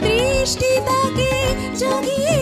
দৃষ্টি তাকে জাগিয়ে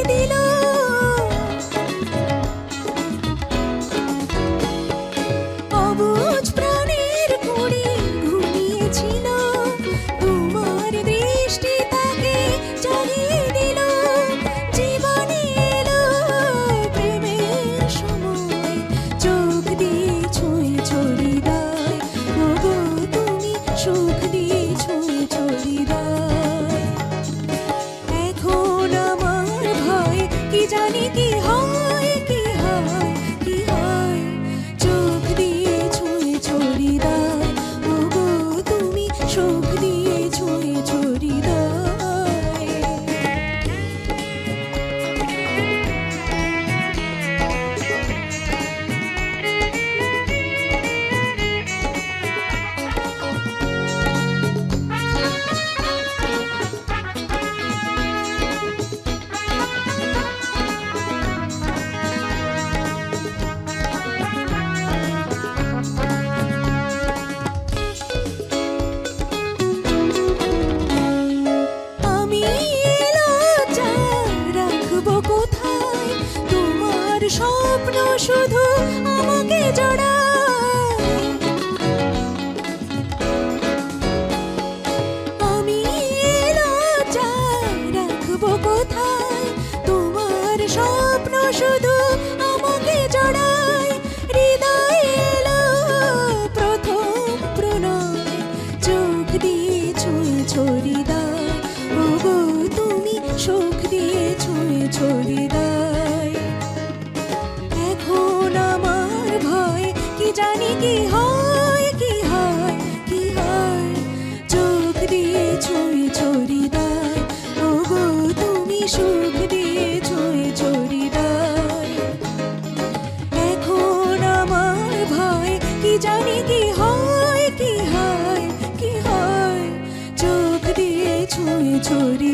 স্বপ্ন শুধু আমাকে জড়া আমি রাখব কোথায়? কি হয় কি হয় কি হয়? চোখ দিয়ে ছুঁয়ে ছড়ি দাও। তুমি সুখ দিয়ে ছুঁয়ে ছড়ি এখন আমার ভয়, কি জানি কি হয় কি হয় কি হয়? চোখ দিয়ে ছুঁয়ে ছড়ি